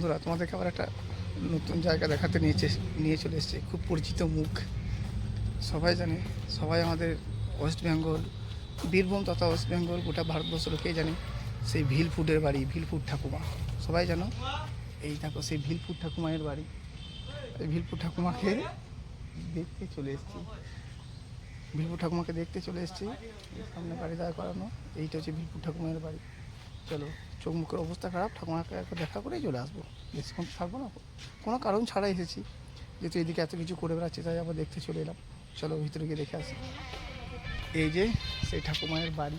বন্ধুরা, তোমাদেরকে আবার একটা নতুন জায়গা দেখাতে নিয়েছে, নিয়ে চলে এসেছে। খুব পরিচিত মুখ। সবাই জানে, সবাই আমাদের ওয়েস্ট বেঙ্গল বীরভূম তথা ওয়েস্ট বেঙ্গল গোটা ভারতবর্ষ লোকেই জানে, সেই ভিলফুডের বাড়ি ভিলফুড ঠাকুমা। সবাই জানো? এই দেখো, সেই ভিলফুড ঠাকুমায়ের বাড়ি। এই ভিলফুড ঠাকুমাকে দেখতে চলে এসেছি। ভিলপুর ঠাকুমাকে দেখতে চলে এসেছি। সামনে বাড়ি দাঁড় করানো, এইটা হচ্ছে ভিলপুর ঠাকুমার বাড়ি। চলো। চোখ মুখের অবস্থা খারাপ ঠাকুমাকে একবার দেখা করেই চলে আসব। বেশিক্ষণ থাকব না। কোনো কারণ ছাড়া এসেছি। যেহেতু এদিকে এত কিছু করে বেড়াচ্ছে তাই আবার দেখতে চলে এলাম। চলো ভিতরে গিয়ে দেখে আসি। এই যে সেই ঠাকুমায়ের বাড়ি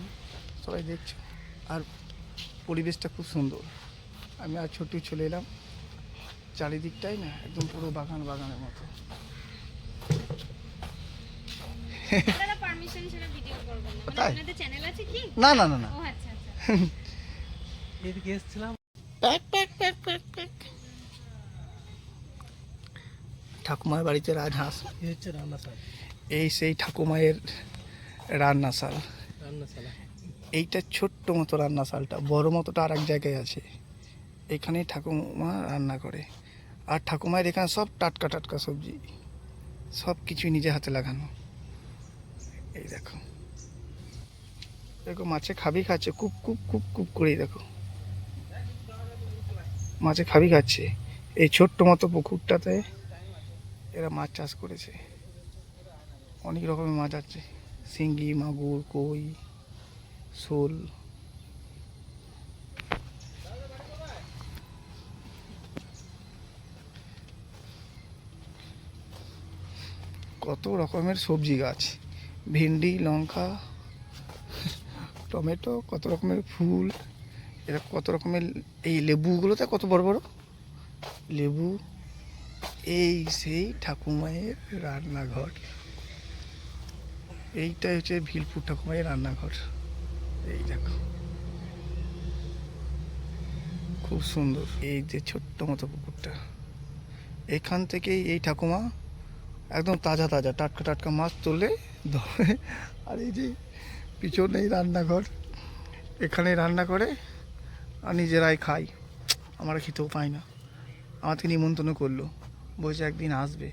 সবাই দেখছ। আর পরিবেশটা খুব সুন্দর। আমি আর ছোট্ট চলে এলাম। চারিদিকটাই না একদম পুরো বাগান বাগানের মতো। না। মানে না না না না। আচ্ছা আচ্ছা। এদিকে এসেছিলাম। ঠাকুমার বাড়িতে রাজহাঁস এই হচ্ছে রান্নাশাল এই সেই ঠাকুমায়ের রান্নাশাল রান্নাশালা এইটা ছোট্ট মতো রান্নাশালটা বড় মতোটা আর এক জায়গায় আছে। এখানে ঠাকুমা রান্না করে। আর ঠাকুমায়ের এখানে সব টাটকা টাটকা সবজি। সব কিছুই নিজে হাতে লাগানো। এই দেখো। দেখো মাছে খাবি খাচ্ছে কুপ কুপ কুপ কুপ করেই দেখো। মাছে খাবি খাচ্ছে। এই ছোট্ট মতো পুকুরটাতে এরা মাছ চাষ করেছে। অনেক রকমের মাছ আছে। শিঙ্গি, মাগুর, কই, শোল। কত রকমের সবজি গাছ। ভেন্ডি, লঙ্কা, টমেটো, কত রকমের ফুল। এরা কত রকমের, এই লেবুগুলোতে কত বড় বড়? লেবু, এই সেই ঠাকুমায়ের রান্নাঘর। এইটাই হচ্ছে ভিলপুর ঠাকুমায়ের রান্নাঘর। এই দেখো। খুব সুন্দর এই যে ছোট্ট মতো পুকুরটা। এখান থেকেই এই ঠাকুমা একদম তাজা তাজা, টাটকা টাটকা মাছ তোলে ধরে। আর এই যে পিছনেই রান্নাঘর। এখানেই রান্না করে। আর নিজেরাই খাই। আমরা খেতেও পাই না। আমাকে নিমন্ত্রণ করল। বলছে একদিন আসবে।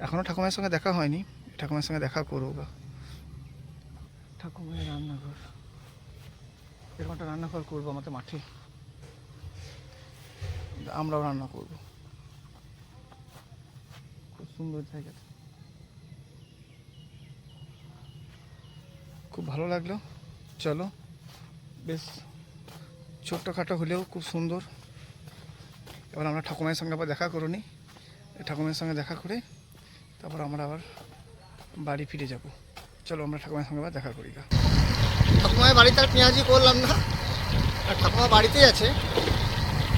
এখনও ঠাকুমার সঙ্গে দেখা হয়নি। ঠাকুমার সঙ্গে দেখা করব গা ঠাকুমার রান্নাঘর। এরকম একটা রান্নাঘর করব আমাদের মাঠে। আমরাও রান্না করব। খুব সুন্দর জায়গা। খুব ভালো লাগল। চলো। বেশ। ছোট্টখাটো হলেও খুব সুন্দর। এবার আমরা ঠাকুমায়ের সঙ্গে আবার দেখা করুনি ঠাকুমায়ের সঙ্গে দেখা করে তারপর আমরা আবার বাড়ি ফিরে যাব। চলো আমরা ঠাকুমায়ের সঙ্গে আবার দেখা করি গা। ঠাকুমায়ের বাড়িতে আর পেঁয়াজি করলাম না। আর ঠাকুমা বাড়িতেই আছে।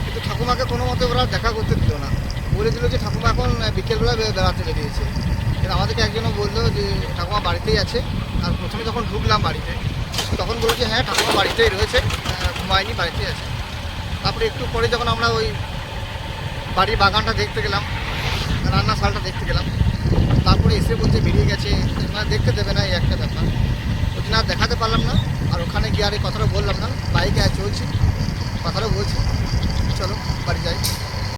কিন্তু ঠাকুমাকে কোনো মতে ওরা দেখা করতে দিল না। বলে দিল যে ঠাকুমা এখন বিকেলবেলা বেড়াতে বেরিয়েছে। আমাদেরকে একজনও বলল যে ঠাকুমা বাড়িতেই আছে। আর প্রথমে যখন ঢুকলাম বাড়িতে, তখন বলল যে হ্যাঁ ঠাকুমা বাড়িতেই রয়েছে। ঘুমায়নি, বাড়িতে আছে। তারপরে একটু পরে যখন আমরা ওই বাড়ির বাগানটা দেখতে গেলাম রান্না শালটা দেখতে গেলাম, তারপরে এসে বলছে বেরিয়ে গেছে। না, দেখতে দেবে না, এই একটা ব্যাপার। ওই না, দেখাতে পারলাম না। আর ওখানে গিয়ে আর এই কথাটা বললাম না। বাইকে আর চলছি, কথাটা বলছি। চলো, বাড়ি যাই।